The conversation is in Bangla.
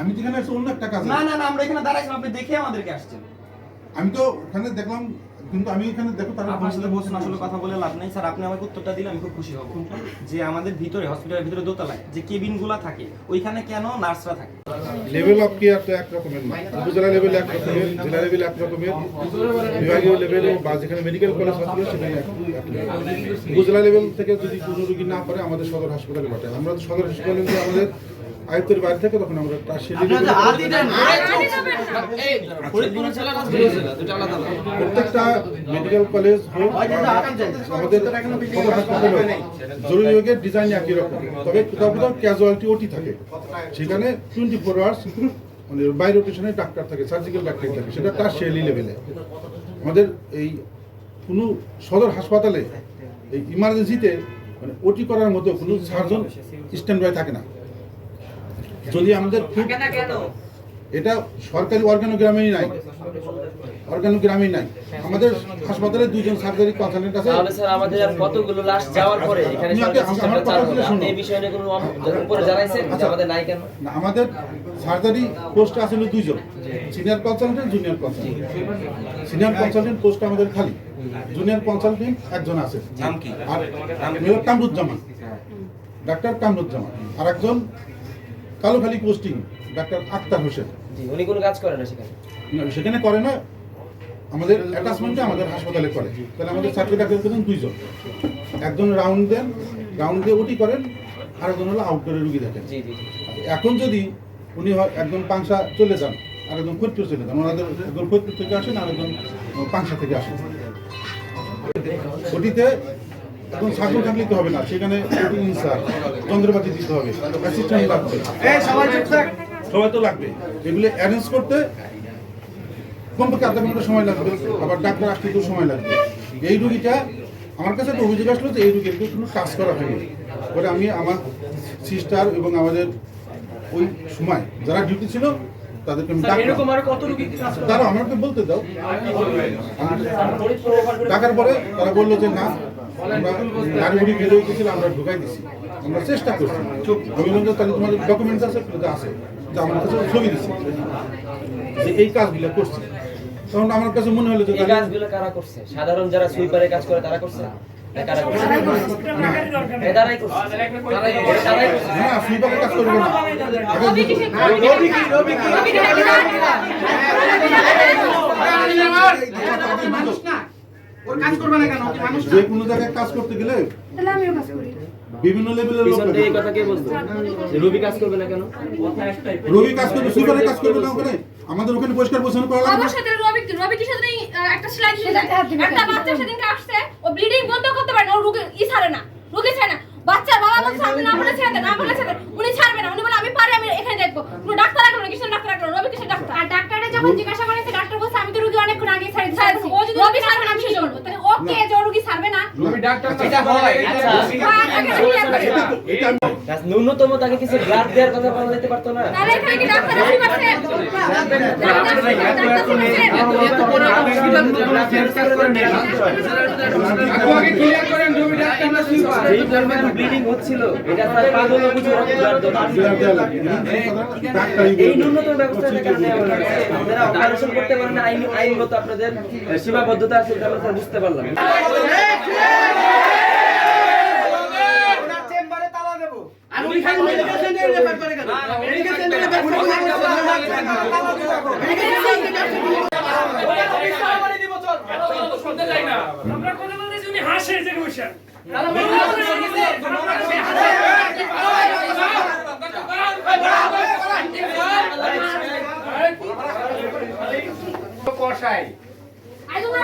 আমি তো এখানে আসছি অন্য একটা কাজে। না না না আমরা এখানে দাঁড়াইছিলাম আপনি দেখে আমাদেরকে আসছেন। আমি তো ওখানে দেখলাম কিন্তু আমি এখানে দেখো তারা আপনার সাথে বসে আসলে কথা বলে লাভ নাই। স্যার আপনি আমাকে উত্তরটা দিলে আমি খুব খুশি হব। যে আমাদের ভিতরে হসপিটালের ভিতরে দোতলায় যে কেবিনগুলো থাকে ওইখানে কেন নার্সরা থাকে? লেভেল অফ কেয়ার তো এক রকমের না। উপজেলা লেভেল এক রকমের জেলা লেভেল এক রকমের। বিভাগীয় লেভেলে বা যেখানে মেডিকেল কলেজ হসপিটাল সেখানে উপজেলা লেভেল থেকে যদি কোনো রোগী না পারে আমাদের সদর হাসপাতালে পাঠায়। আমরা তো সদর হাসপাতালে আমাদের আয়ত্তের বাইরে থেকে তখন আমরা তার প্রত্যেকটা মেডিকেল কলেজ হোক আমাদের হাসপাতাল হোক জরুরি বিভাগের ডিজাইন একই রকম। তবে কোথাও কোথাও ক্যাজুয়ালিটি ওটি থাকে। সেখানে টোয়েন্টি ফোর আওয়ার্স মানে বাই রোটেশনে ডাক্তার থাকে সার্জিক্যাল ডাক্তার থাকে। সেটা তার শেলি লেভেলে আমাদের এই কোনো সদর হাসপাতালে এই ইমার্জেন্সিতে মানে ওটি করার মতো কোনো সার্জন স্ট্যান্ড বাই থাকে না। যদি আমাদের এটা সরকারি অর্গানোগ্রামেই নাই। অর্গানোগ্রামেই নাই। আমাদের হাসপাতালে দুজন সার্জারি কনসালটেন্ট আছে তাহলে স্যার আমাদের আর কতগুলো লাশ যাওয়ার পরে এখানে আমার কথা বলে শুনুন। এই বিষয়ে নিয়ে কোনো উপরে জানাইছেন আচ্ছা। আমাদের নাই কেন? না, আমাদের সার্জারি পোস্ট আসলে দুইজন। Senior consultant junior consultant senior consultant post আমাদের খালি। জুনিয়র কনসালটেন্ট একজন আছে। নাম কি? আর কামরুজ্জামান। ডাক্তার কামরুজ্জামান। আর একজন কালোখালী পোস্টিং ডাক্তার আক্তার হোসেন। জি উনি কোনো কাজ করে না সেখানে? সেখানে করে না। আমাদের অ্যাটাচমেন্টে আমাদের হাসপাতালে করে। তাহলে আমাদের চাকরি ডাক্তার পেতেন দুইজন। একজন রাউন্ড দেন রাউন্ড দিয়ে ওটি করেন আর একজন হলো আউটডোরে রুগী দেখেন। জি জি জি। এখন যদি উনি হয় একজন পাংশা চলে যান আর একজন ফরিদপুর চলে যান ওনাদের একজন ফরিদপুর থেকে আসেন আর একজন পাংশা থেকে আসেন। ওটিতে এখন থাকলে তো হবে না? সেখানে ওটি ইনসার যন্ত্রপাতি দিতে হবে। অ্যাসিস্ট্যান্ট লাগবে। সবাই তো লাগবে। এগুলো অ্যারেঞ্জ করতে কমপক্ষে আধা ঘণ্টা সময় লাগবে। আবার ডাক্তার আসতে তো সময় লাগবে। এই রুগীটা আমার কাছে একটা অভিযোগ আসলো যে এই রুগীর কোনো কাজ করা হয়নি। পরে আমি আমার সিস্টার এবং আমাদের ওই সময় যারা ডিউটি ছিল তাদেরকে আমি দাঁড়াও আমাকে বলতে দাও। ডাকার পরে তারা বলল যে না আমরা গাড়ি গেছিল আমরা ঢুকাই দিছি আমরা চেষ্টা করছি আমি বললাম তাহলে তোমাদের ডকুমেন্টস আছে আছে যে আমার কাছে ছবি দিছি যে এই কাজগুলো করছি তখন আমার কাছে মনে হলো যে এই কাজগুলো কারা করছে সাধারণ যারা সুইপারে কাজ করে তারা করছে না না যে কোনো জায়গায় কাজ করতে গেলে তাহলে আমিও কাজ করি। বিভিন্ন লেভেলের লোক এই কথা কে বলতো রবি কাজ করবে না কেন? রবি কাজ করবে সুইপারে কাজ করবে না ওখানে? আমাদের ওখানে পরিষ্কার পরিচ্ছন্ন করা লাগবে? অবশ্যই তাহলে রবি রবি কি সেদিন একটা সেলাই সেটাতে একটা বাচ্চা সেদিনকে আসছে ও ব্লিডিং বন্ধ করতে পারে না ও রুগী ই ছাড়ে না রুগী ছাড়ে না। বাচ্চার বাবা বলছে আপনি না বলে ছেড়ে না বলে ছেড়ে উনি ছাড়বে না উনি বলে আমি পারি আমি এখানে দেখব। কোনো ডাক্তার রাখল না কিসের ডাক্তার রাখল? রবি কিসের ডাক্তার? আর ডাক্তারে যখন জিজ্ঞাসা করেছে ডাক্তার বলছে আমি তো রুগী অনেকক্ষণ আগে ছাড়ি ছাড়ে ও যদি রবি ছাড়বে না আমি শেষ করব ন্যূনতম তাকে কিছু ব্লাড দেওয়ার কথা বলা যেতে পারতো না। হচ্ছিল। এটা তার পাগল এই ন্যূনতম ব্যবস্থা। আপনারা অপারেশন করতে পারেন না আইন আইনগত আপনাদের সীমাবদ্ধতা আছে এটা বুঝতে পারলাম। আমরা কথা বলতেছি উনি হাসে যে বসে আই তোমরা